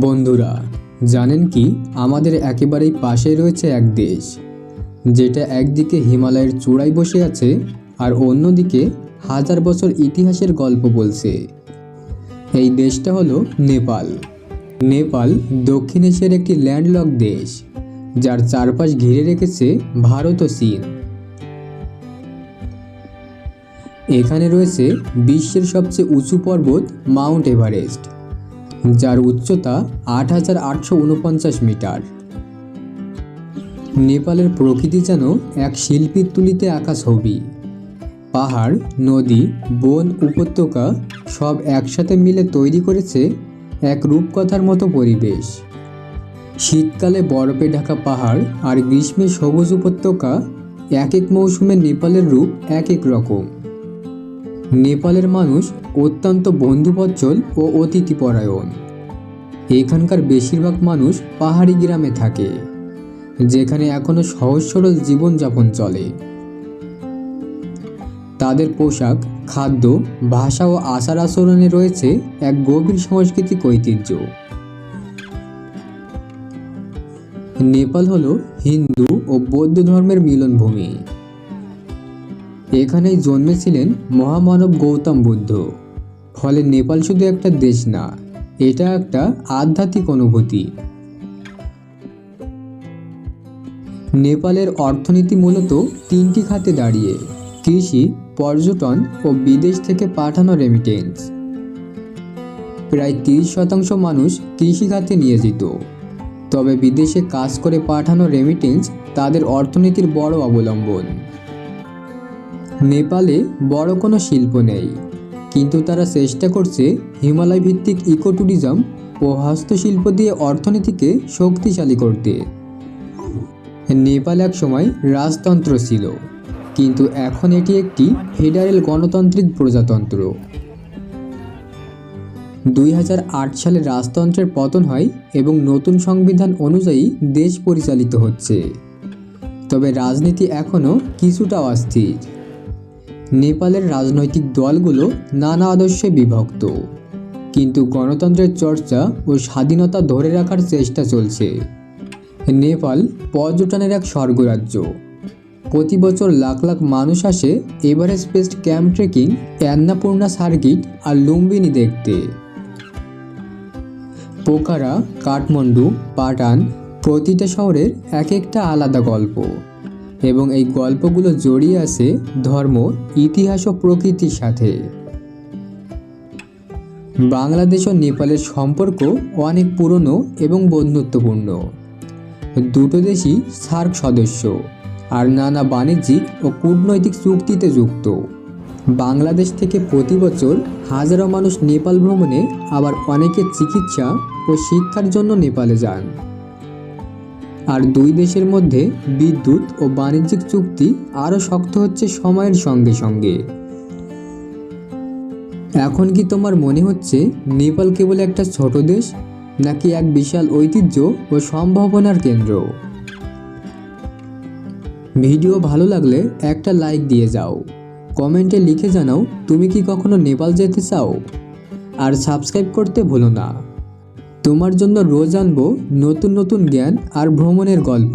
বন্ধুরা, জানেন কি? আমাদের একেবারেই পাশে রয়েছে এক দেশ, যেটা একদিকে হিমালয়ের চূড়ায় বসে আছে আর অন্যদিকে হাজার বছর ইতিহাসের গল্প বলছে। এই দেশটা হলো নেপাল। নেপাল দক্ষিণ এশিয়ার একটি ল্যান্ডলক দেশ, যার চারপাশ ঘিরে রেখেছে ভারত ও চীন। এখানে রয়েছে বিশ্বের সবচেয়ে উঁচু পর্বত মাউন্ট এভারেস্ট। যার উচ্চতা আট হাজার আটশো উনপঞ্চাশ মিটার। নেপালের প্রকৃতি যেন এক শিল্পীর তুলিতে আঁকা ছবি। পাহাড়, নদী, বন, উপত্যকা সব একসাথে মিলে তৈরি করেছে এক রূপকথার মতো পরিবেশ। শীতকালে বরফে ঢাকা পাহাড় আর গ্রীষ্মে সবুজ উপত্যকা এক এক মৌসুমে নেপালের রূপ এক এক রকম। নেপালের মানুষ অত্যন্ত বন্ধুবৎসল ও অতিথিপরায়ণ। এখানকার বেশিরভাগ মানুষ পাহাড়ি গ্রামে থাকে, যেখানে এখনও সহজ সরল জীবনযাপন চলে। তাদের পোশাক, খাদ্য, ভাষা ও আচার আচরণে রয়েছে এক গভীর সাংস্কৃতিক ঐতিহ্য। নেপাল হলো হিন্দু ও বৌদ্ধ ধর্মের মিলনভূমি। এখানেই জন্মেছিলেন মহামানব গৌতম বুদ্ধ। ফলে নেপাল শুধু একটা দেশ না, এটা একটা আধ্যাত্মিক অনুভূতি। নেপালের অর্থনীতি মূলত তিনটি খাতে দাঁড়িয়ে, কৃষি, পর্যটন ও বিদেশ থেকে পাঠানো রেমিটেন্স প্রায় তিরিশ শতাংশ মানুষ কৃষিখাতে নিয়োজিত। তবে বিদেশে কাজ করে পাঠানো রেমিটেন্স তাদের অর্থনীতির বড় অবলম্বন। নেপালে বড় কোনো শিল্প নেই, কিন্তু তারা চেষ্টা করছে হিমালয় ভিত্তিক ইকো ট্যুরিজম ও হস্তশিল্প দিয়ে অর্থনীতিকে শক্তিশালী করতে। নেপাল এক সময় রাজতন্ত্র ছিল, কিন্তু এখন এটি একটি ফেডারেল গণতান্ত্রিক প্রজাতন্ত্র। দুই হাজার আট সালে রাজতন্ত্রের পতন হয় এবং নতুন সংবিধান অনুযায়ী দেশ পরিচালিত হচ্ছে। তবে রাজনীতি এখনও কিছুটা অস্থির। নেপালের রাজনৈতিক দলগুলো নানা আদর্শে বিভক্ত। কিন্তু গণতন্ত্রের চর্চা ও স্বাধীনতা ধরে রাখার চেষ্টা চলছে। নেপাল পর্যটনের এক স্বর্গরাজ্য। প্রতি বছর লাখ লাখ মানুষ আসে Everest base camp trekking, Annapurna circuit আর লুম্বিনী দেখতে। পোকারা, কাঠমান্ডু পাটান প্রতিটা শহরের এক একটা আলাদা গল্প। এবং এই গল্পগুলো জড়িয়ে আছে ধর্ম, ইতিহাস ও প্রকৃতির সাথে। বাংলাদেশ ও নেপালের সম্পর্ক অনেক পুরনো এবং বন্ধুত্বপূর্ণ। দুটো দেশই সার্ক সদস্য আর নানা বাণিজ্যিক ও কূটনৈতিক চুক্তিতে যুক্ত। বাংলাদেশ থেকে প্রতি বছর হাজারো মানুষ নেপাল ভ্রমণে আবার অনেকে চিকিৎসা ও শিক্ষার জন্য নেপালে যান। আর দুই দেশের মধ্যে বিদ্যুৎ ও বাণিজ্যিক চুক্তি আরও শক্ত হচ্ছে সময়ের সঙ্গে সঙ্গে। এখন কি তোমার মনে হচ্ছে নেপাল কেবল একটা ছোট দেশ, নাকি এক বিশাল ঐতিহ্য ও সম্ভাবনার কেন্দ্র? ভিডিও ভালো লাগলে একটা লাইক দিয়ে যাও। কমেন্টে লিখে জানাও তুমি কি কখনো নেপাল যেতে চাও। আর সাবস্ক্রাইব করতে ভুলো না। তোমার জন্য রোজ আনব নতুন নতুন জ্ঞান আর ভ্রমণের গল্প।